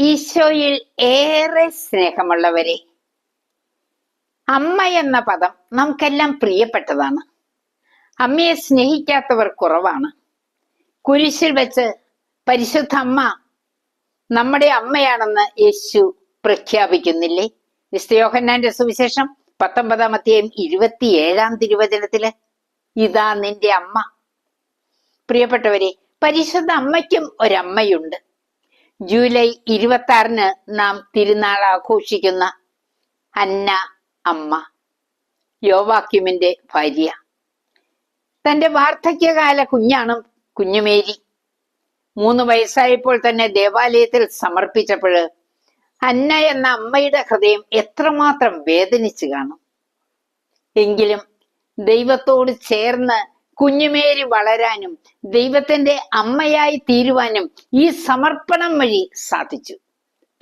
ഈശോയിൽ ഏറെ സ്നേഹമുള്ളവരെ അമ്മ എന്ന പദം നമുക്കെല്ലാം പ്രിയപ്പെട്ടതാണ്. അമ്മയെ സ്നേഹിക്കാത്തവർ കുറവാണ്. കുരിശിൽ വെച്ച് പരിശുദ്ധ അമ്മ നമ്മുടെ അമ്മയാണെന്ന് യേശു പ്രഖ്യാപിക്കുന്നില്ലേ? വിസ്തയോഹന്നാന്റെ സുവിശേഷം പത്തൊമ്പതാം അധ്യായം ഇരുപത്തിയേഴാം തിരുവചനത്തിൽ ഇതാ നിന്റെ അമ്മ. പ്രിയപ്പെട്ടവരെ പരിശുദ്ധ അമ്മയ്ക്കും ഒരമ്മയുണ്ട്. ജൂലൈ ഇരുപത്തി ആറിന് നാം തിരുനാൾ ആഘോഷിക്കുന്ന അന്ന അമ്മ യോവാക്യുമിന്റെ ഭാര്യ. തന്റെ വാർദ്ധക്യകാല കുഞ്ഞാണ് കുഞ്ഞുമേരി. മൂന്ന് വയസ്സായപ്പോൾ തന്നെ ദേവാലയത്തിൽ സമർപ്പിച്ചപ്പോൾ അന്ന എന്ന അമ്മയുടെ ഹൃദയം എത്രമാത്രം വേദനിച്ചു കാണും. എങ്കിലും ദൈവത്തോട് ചേർന്ന് കുഞ്ഞുമേരി വളരാനും ദൈവത്തിന്റെ അമ്മയായി തീരുവാനും ഈ സമർപ്പണം വഴി സാധിച്ചു.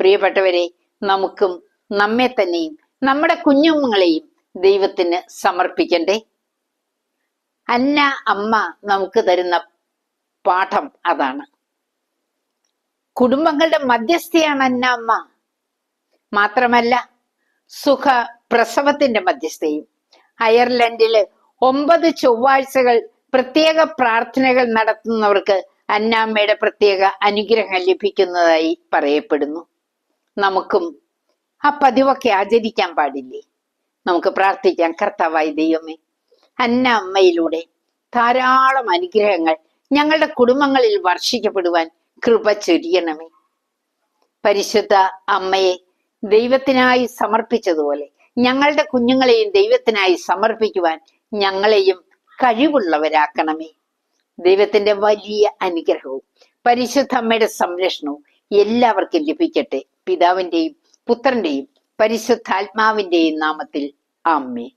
പ്രിയപ്പെട്ടവരെ നമുക്കും നമ്മെ തന്നെയും നമ്മുടെ കുഞ്ഞുങ്ങളെയും ദൈവത്തിന് സമർപ്പിക്കണ്ടേ? അന്ന അമ്മ നമുക്ക് തരുന്ന പാഠം അതാണ്. കുടുംബങ്ങളുടെ മധ്യസ്ഥയാണ് അന്ന അമ്മ. മാത്രമല്ല സുഖ പ്രസവത്തിന്റെ മധ്യസ്ഥയും. അയർലൻഡിൽ ഒമ്പത് ചൊവ്വാഴ്ചകൾ പ്രത്യേക പ്രാർത്ഥനകൾ നടത്തുന്നവർക്ക് അന്നാമ്മയുടെ പ്രത്യേക അനുഗ്രഹം ലഭിക്കുന്നതായി പറയപ്പെടുന്നു. നമുക്കും ആ പതിവൊക്കെ ആചരിക്കാൻ പാടില്ലേ? നമുക്ക് പ്രാർത്ഥിക്കാം കർത്താവായി ദൈവമേ അന്ന അമ്മയിലൂടെ ധാരാളം അനുഗ്രഹങ്ങൾ ഞങ്ങളുടെ കുടുംബങ്ങളിൽ വർഷിക്കപ്പെടുവാൻ കൃപ ചൊരിയണമേ. പരിശുദ്ധ അമ്മയെ ദൈവത്തിനായി സമർപ്പിച്ചതുപോലെ ഞങ്ങളുടെ കുഞ്ഞുങ്ങളെയും ദൈവത്തിനായി സമർപ്പിക്കുവാൻ ഞങ്ങളെയും കഴിവുള്ളവരാക്കണമേ. ദൈവത്തിന്റെ വലിയ അനുഗ്രഹവും പരിശുദ്ധ അമ്മയുടെ സംരക്ഷണവും എല്ലാവർക്കും ലഭിക്കട്ടെ. പിതാവിന്റെയും പുത്രന്റെയും പരിശുദ്ധാത്മാവിന്റെയും നാമത്തിൽ. ആമ്മേ